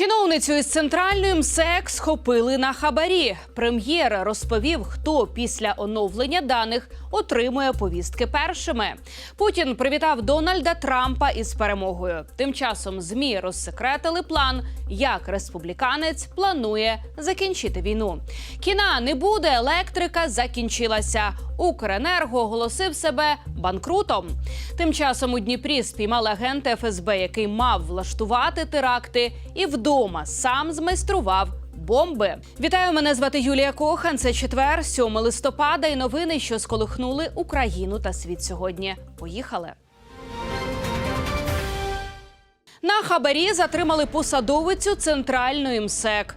Чиновницю із центральної МСЕК схопили на хабарі. Прем'єр розповів, хто після оновлення даних отримує повістки першими. Путін привітав Дональда Трампа із перемогою. Тим часом змі розсекретили план, як республіканець планує закінчити війну. Кіна не буде, електрика закінчилася. Укренерго оголосив себе банкрутом. Тим часом у Дніпрі спіймали агента ФСБ, який мав влаштувати теракти, і вдома сам змайстрував. Бомби вітаю! Мене звати Юлія Кохан. Це четвер, 7 листопада. І новини, що сколихнули Україну та світ сьогодні. Поїхали. На хабарі затримали посадовицю центральної МСЕК.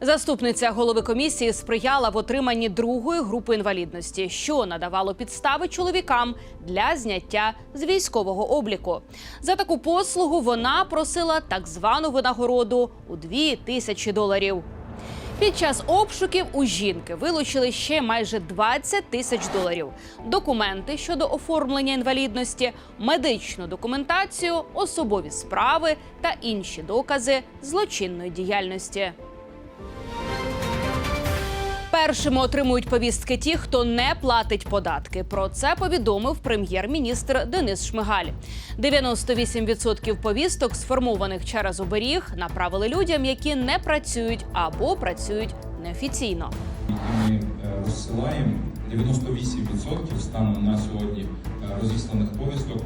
Заступниця голови комісії сприяла в отриманні другої групи інвалідності, що надавало підстави чоловікам для зняття з військового обліку. За таку послугу вона просила так звану винагороду у 2 тисячі доларів. Під час обшуків у жінки вилучили ще майже 20 тисяч доларів, документи щодо оформлення інвалідності, медичну документацію, особові справи та інші докази злочинної діяльності. Першими отримують повістки ті, хто не платить податки. Про це повідомив прем'єр-міністр Денис Шмигаль. 98% повісток, сформованих через оберіг, направили людям, які не працюють або працюють неофіційно. ми е, розсилаємо 98% станом на сьогодні е, розісланих повісток,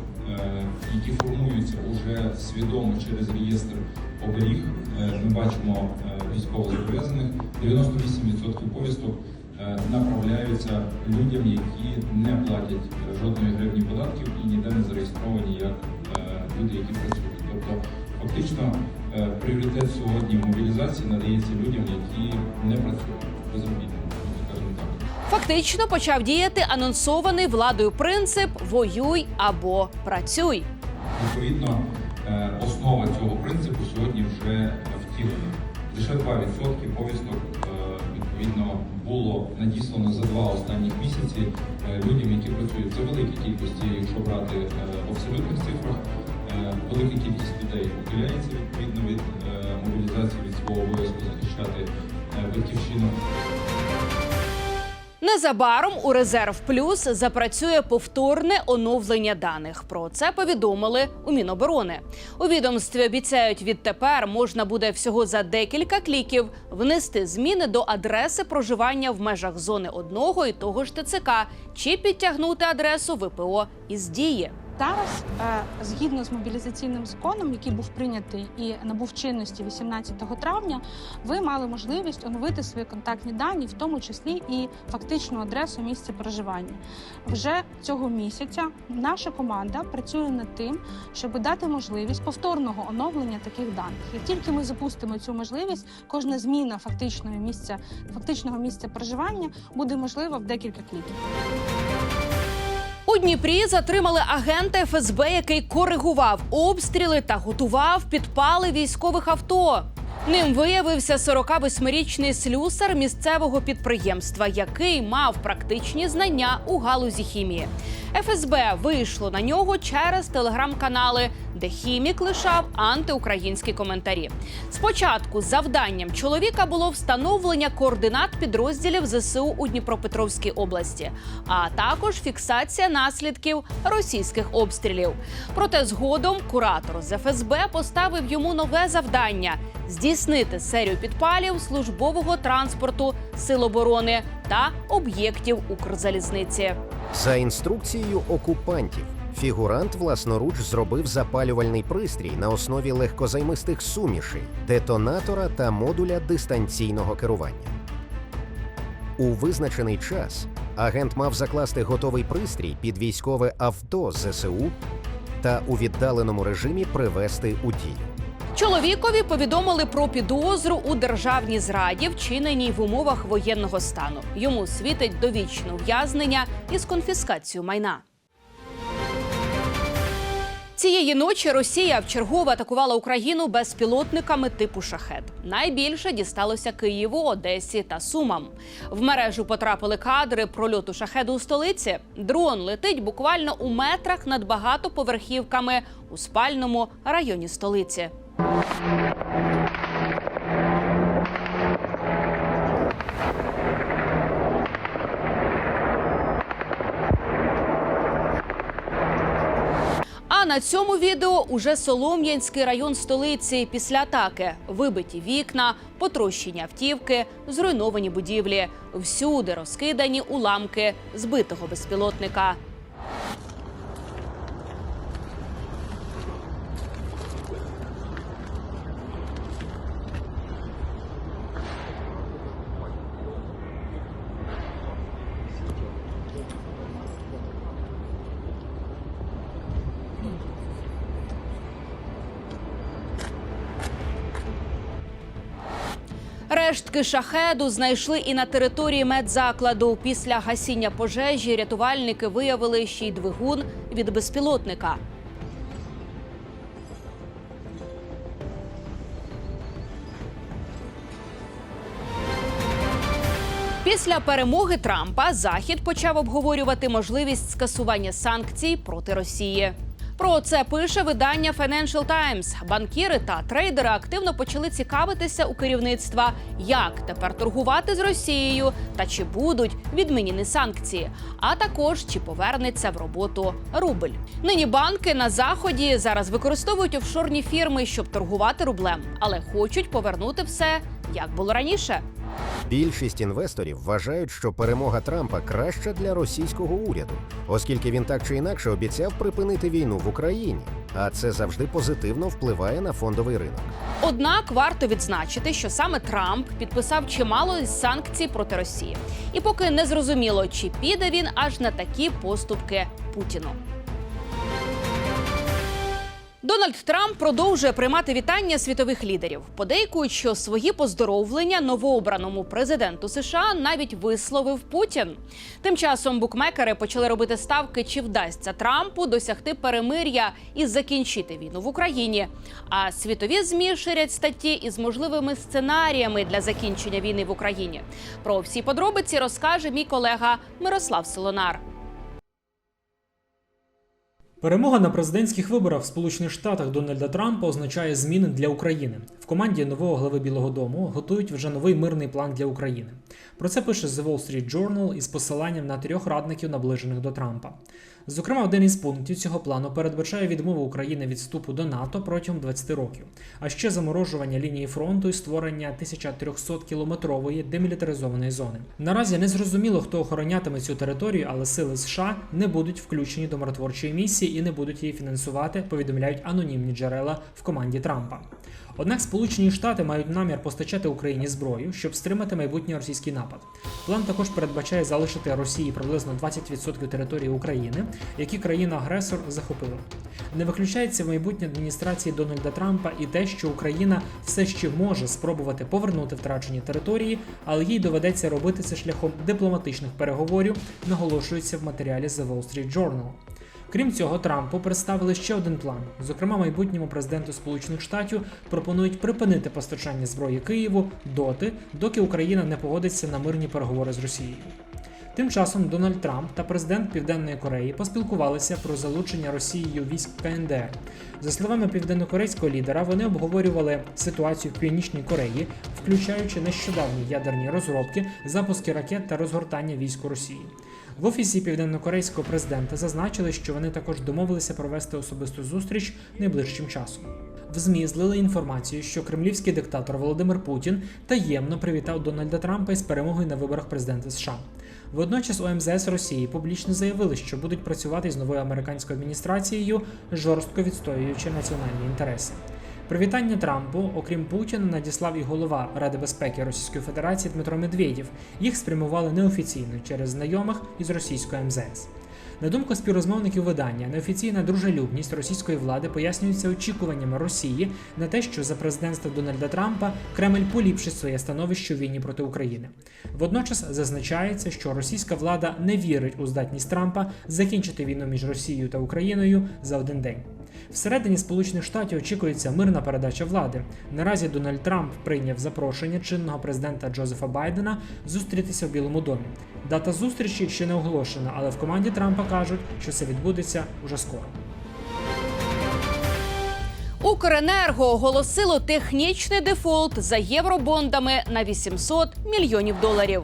які формуються уже свідомо через реєстр оберіг. Е, Ми бачимо е, військовозобов'язаних. 98% повісток е, направляються людям, які не платять е, жодної гривні податків і ніде не зареєстровані як е, люди, які працюють. Тобто, фактично, е, пріоритет сьогодні мобілізації надається людям, які не працюють безробітними. Фактично почав діяти анонсований владою принцип Воюй або працюй. Відповідно, е, основа цього принципу сьогодні вже втілена. Лише 2% повісток е, відповідно було надіслано за два останніх місяці е, людям, які працюють. Це велика кількість, якщо брати в абсолютних цифрах. Велика кількість людей ухиляється відповідно від мобілізації від свого обов'язку захищати батьківщину. Незабаром у резерв плюс запрацює повторне оновлення даних. Про це повідомили у Міноборони. У відомстві обіцяють, відтепер можна буде всього за декілька кліків внести зміни до адреси проживання в межах зони одного і того ж ТЦК чи підтягнути адресу ВПО із дії. Зараз, е, згідно з мобілізаційним законом, який був прийнятий і набув чинності 18 травня, ви мали можливість оновити свої контактні дані, в тому числі і фактичну адресу місця проживання. Вже цього місяця наша команда працює над тим, щоб дати можливість повторного оновлення таких даних. Як тільки ми запустимо цю можливість, кожна зміна фактичного місця фактичного місця проживання буде можлива в декілька кліків. У Дніпрі затримали агента ФСБ, який коригував обстріли та готував підпали військових авто. Ним виявився 48-річний слюсар місцевого підприємства, який мав практичні знання у галузі хімії. ФСБ вийшло на нього через телеграм-канали, де хімік лишав антиукраїнські коментарі. Спочатку завданням чоловіка було встановлення координат підрозділів ЗСУ у Дніпропетровській області, а також фіксація наслідків російських обстрілів. Проте згодом куратор з ФСБ поставив йому нове завдання здійснити серію підпалів службового транспорту Сил оборони та об'єктів Укрзалізниці. За інструкцією окупантів, фігурант власноруч зробив запалювальний пристрій на основі легкозаймистих сумішей, детонатора та модуля дистанційного керування. У визначений час агент мав закласти готовий пристрій під військове авто ЗСУ та у віддаленому режимі привести у дію. Чоловікові повідомили про підозру у державній зраді, вчиненій в умовах воєнного стану. Йому світить довічне ув'язнення із конфіскацією майна. Цієї ночі Росія вчергове атакувала Україну безпілотниками типу шахет. Найбільше дісталося Києву, Одесі та Сумам. В мережу потрапили кадри прольоту шахеду у столиці. Дрон летить буквально у метрах над багатоповерхівками у спальному районі столиці. А на цьому відео уже Солом'янський район столиці після атаки: вибиті вікна, потрощені автівки, зруйновані будівлі. Всюди розкидані уламки збитого безпілотника. Рештки шахеду знайшли і на території медзакладу. Після гасіння пожежі рятувальники виявили ще й двигун від безпілотника. Після перемоги Трампа Захід почав обговорювати можливість скасування санкцій проти Росії. Про це пише видання Financial Times. Банкіри та трейдери активно почали цікавитися у керівництва, як тепер торгувати з Росією та чи будуть відмінені санкції, а також чи повернеться в роботу рубль. Нині банки на заході зараз використовують офшорні фірми, щоб торгувати рублем, але хочуть повернути все як було раніше. Більшість інвесторів вважають, що перемога Трампа краща для російського уряду, оскільки він так чи інакше обіцяв припинити війну в Україні, а це завжди позитивно впливає на фондовий ринок. Однак варто відзначити, що саме Трамп підписав чимало санкцій проти Росії, і поки не зрозуміло, чи піде він аж на такі поступки Путіну. Дональд Трамп продовжує приймати вітання світових лідерів. Подейкують, що свої поздоровлення новообраному президенту США навіть висловив Путін. Тим часом букмекери почали робити ставки, чи вдасться Трампу досягти перемир'я і закінчити війну в Україні. А світові змі ширять статті із можливими сценаріями для закінчення війни в Україні. Про всі подробиці розкаже мій колега Мирослав Солонар. Перемога на президентських виборах в Сполучених Штатах Дональда Трампа означає зміни для України. В команді нового глави Білого Дому готують вже новий мирний план для України. Про це пише The Wall Street Journal із посиланням на трьох радників, наближених до Трампа. Зокрема, один із пунктів цього плану передбачає відмову України від вступу до НАТО протягом 20 років, а ще заморожування лінії фронту і створення 1300-кілометрової демілітаризованої зони. Наразі не зрозуміло, хто охоронятиме цю територію, але сили США не будуть включені до миротворчої місії і не будуть її фінансувати, повідомляють анонімні джерела в команді Трампа. Однак Сполучені Штати мають намір постачати Україні зброю, щоб стримати майбутній російський напад. План також передбачає залишити Росії приблизно 20% території України, які країна-агресор захопила. Не виключається в майбутнє адміністрації Дональда Трампа і те, що Україна все ще може спробувати повернути втрачені території, але їй доведеться робити це шляхом дипломатичних переговорів, наголошується в матеріалі The Wall Street Journal. Крім цього, Трампу представили ще один план. Зокрема, майбутньому президенту Сполучених Штатів пропонують припинити постачання зброї Києву доти, доки Україна не погодиться на мирні переговори з Росією. Тим часом Дональд Трамп та президент Південної Кореї поспілкувалися про залучення Росією військ КНДР. За словами південнокорейського лідера, вони обговорювали ситуацію в Північній Кореї, включаючи нещодавні ядерні розробки, запуски ракет та розгортання військ Росії. В офісі південнокорейського президента зазначили, що вони також домовилися провести особисту зустріч найближчим часом. В ЗМІ злили інформацію, що кремлівський диктатор Володимир Путін таємно привітав Дональда Трампа із перемогою на виборах президента США. Водночас у МЗС Росії публічно заявили, що будуть працювати з новою американською адміністрацією, жорстко відстоюючи національні інтереси. Привітання Трампу, окрім Путіна, надіслав і голова Ради безпеки Російської Федерації Дмитро Медведєв. Їх спрямували неофіційно через знайомих із російської МЗС. На думку співрозмовників видання, неофіційна дружелюбність російської влади пояснюється очікуваннями Росії на те, що за президентства Дональда Трампа Кремль поліпшить своє становище у війні проти України. Водночас зазначається, що російська влада не вірить у здатність Трампа закінчити війну між Росією та Україною за один день. Всередині Сполучених Штатів очікується мирна передача влади. Наразі Дональд Трамп прийняв запрошення чинного президента Джозефа Байдена зустрітися в Білому домі. Дата зустрічі ще не оголошена, але в команді Трампа кажуть, що це відбудеться уже скоро. Укренерго оголосило технічний дефолт за євробондами на 800 мільйонів доларів.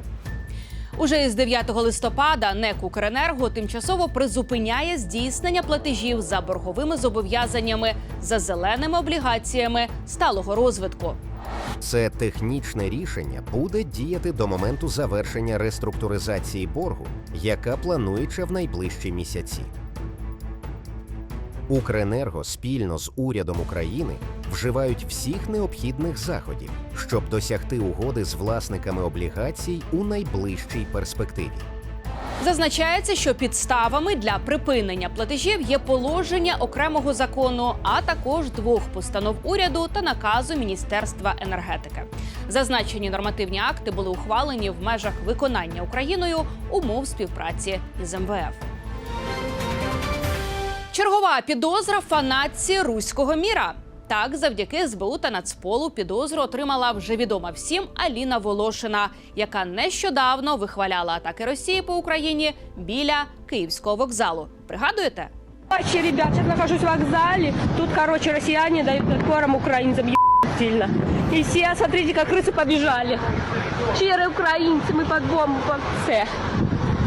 Уже із 9 листопада НЕК «Укренерго» тимчасово призупиняє здійснення платежів за борговими зобов'язаннями за зеленими облігаціями сталого розвитку. Це технічне рішення буде діяти до моменту завершення реструктуризації боргу, яка планується в найближчі місяці. Укренерго спільно з урядом України вживають всіх необхідних заходів, щоб досягти угоди з власниками облігацій у найближчій перспективі. Зазначається, що підставами для припинення платежів є положення окремого закону, а також двох постанов уряду та наказу Міністерства енергетики. Зазначені нормативні акти були ухвалені в межах виконання Україною умов співпраці із МВФ. Чергова підозра фанатці руського міра. Так, завдяки СБУ та Нацполу підозру отримала вже відома всім Аліна Волошина, яка нещодавно вихваляла атаки Росії по Україні біля Київського вокзалу. Пригадуєте? Вообще, ребят, сейчас нахожусь в вокзале. Тут, короче, россияне дают отпором украинцам ебать сильно. И все, смотрите, как крысы побежали. Щирые украинцы, мы под бомбу, под все.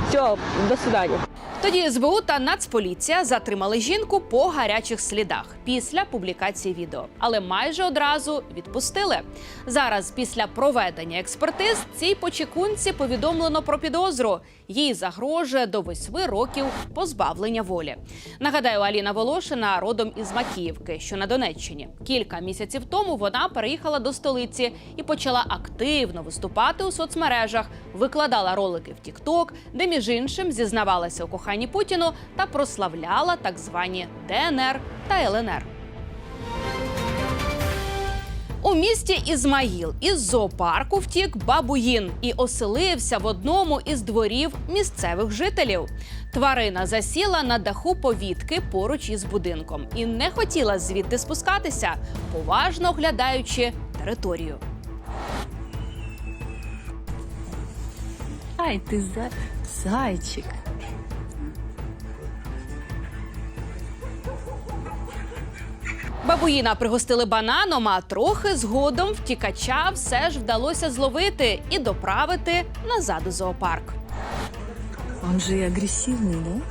Все, до свидания. Тоді СБУ та Нацполіція затримали жінку по гарячих слідах після публікації відео, але майже одразу відпустили. Зараз, після проведення експертиз, цій почекунці повідомлено про підозру. Їй загрожує до восьми років позбавлення волі. Нагадаю, Аліна Волошина родом із Макіївки, що на Донеччині. Кілька місяців тому вона переїхала до столиці і почала активно виступати у соцмережах, викладала ролики в TikTok, де між іншим зізнавалася у коханні Путіну та прославляла так звані ДНР та ЛНР. У місті Ізмаїл із зоопарку втік бабуїн і оселився в одному із дворів місцевих жителів. Тварина засіла на даху повітки поруч із будинком і не хотіла звідти спускатися, поважно оглядаючи територію. Ай, ты за... зайчик. Бабуїна пригостили бананом, а трохи згодом втікача все ж вдалося зловити і доправити назад у зоопарк. Он же и агрессивный, да?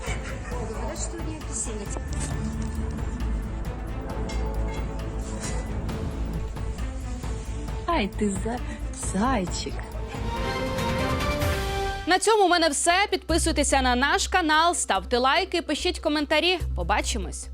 Ай, ты за... зайчик. На цьому у мене все. Підписуйтеся на наш канал, ставте лайки, пишіть коментарі. Побачимось.